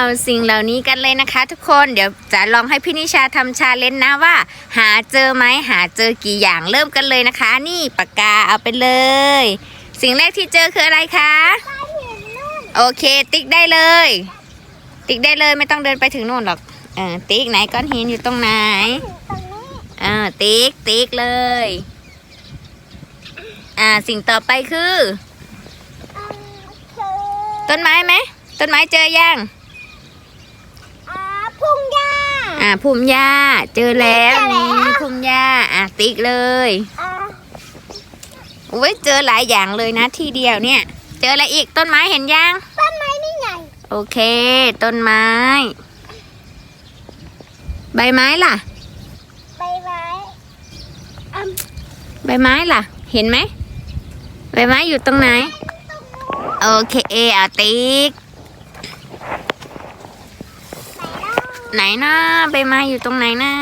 เอาสิ่งเหล่านี้กันเลยนะคะ ทุกคนเดี๋ยวจะลองให้พี่นิชาทำชาเลนจ์นะว่า หาเจอไหมหาเจอกี่อย่างเริ่มกันเลยนะคะ นี่ปากกาเอาไปเลย สิ่งแรกที่เจอคืออะไรคะโอเค ติ๊กได้เลย ติ๊กได้เลยไม่ต้องเดินไปถึงนู่นหรอกเออติ๊กไหนก้อนหินอยู่ตรงไหนตรงนี้อ่าติ๊กติ๊กเลย อ่าสิ่งต่อไปคืออืมคือต้นไม้ไหมต้นไม้เจอยัง อ่าพุ่งหญ้า อ่าพุ่มหญ้าเจอแล้วเจอแล้วนี่พุ่มหญ้าอะติ๊กเลยอ่าอุ้ยเจอหลายอย่างเลยนะทีเดียวเนี่ย เจออะไรอีกต้นไม้เห็นยังต้นไม้นี่ไงโอเค ต้นไม้ ใบไม้ล่ะ ใบไม้อืมใบไม้ล่ะ เห็นไหมใบไม้อยู่ตรงไหน โอเคเอาติ๊ก ไหนนะใบไม้อยู่ตรงไหนนะ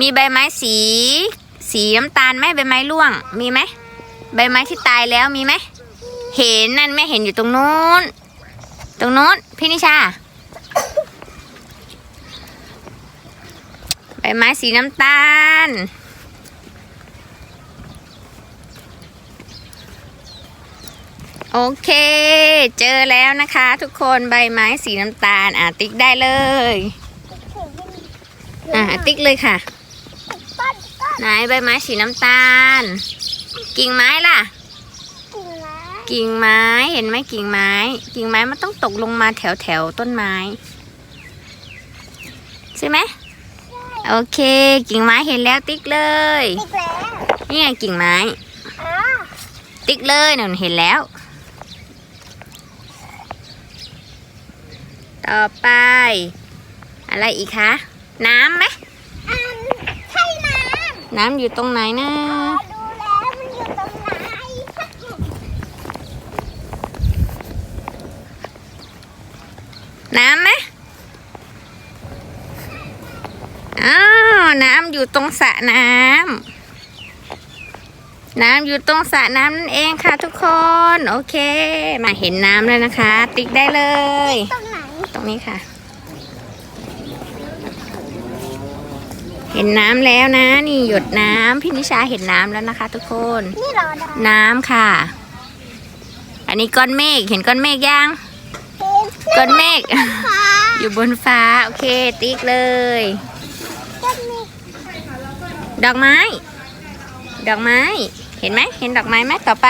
มีใบไม้สี สีน้ำตาลไหมใบไม้ร่วง มีไหมใบไม้ที่ตายแล้วมีไหมเห็นนั่นแม่เห็นอยู่ตรงนู้น ตรงนู้นพี่นิชา ใบไม้สีน้ำตาล โอเค เจอแล้วนะคะ ทุกคนใบไม้สีน้ำตาลอะติ๊กได้เลย อะติ๊กเลยค่ะต้นต้นไหนใบไม้สีน้ำตาล กิ่งไม้ล่ะกิ่งไม้กิ่งไม้เห็นไหมกิ่งไม้ กิ่งไม้มันต้องตกลงมาแถวแถวๆต้นไม้ใช่ไหมโอเค กิ่งไม้เห็นแล้วติ๊กเลยอีกแล้วนี่ไงกิ่งไม้อ่าติ๊กเลยหนูเห็นแล้ว ต่อไป อะไรอีกคะ น้ำไหมอันใช่น้น้ำอยู่ตรงไหนนะำอ่าดูแล้วมันอยู่ตรงไหนน้ำไหมอ้าว น้ำอยู่ตรงสระน้ำ น้ำอยู่ตรงสระน้ำนั่นเองค่ะทุกคน โอเค มาเห็นน้ำแล้วนะคะ ติ๊กได้เลย ตรงไหน ตรงนี้ค่ะ เห็นน้ำแล้วนะ นี่หยดน้ำพี่นิชาเห็นน้ำแล้วนะคะ ทุกคน นี่เหรอดาน้ำค่ะ อันนี้ก้อนเมฆเห็นก้อนเมฆยังก้อนเมฆฟ้าอยู่บนฟ้า โอเค ติ๊กเลยต้นนี้ดอกไม้ ดอกไม้ เห็นไหมเห็นดอกไม้ไหมต่อไป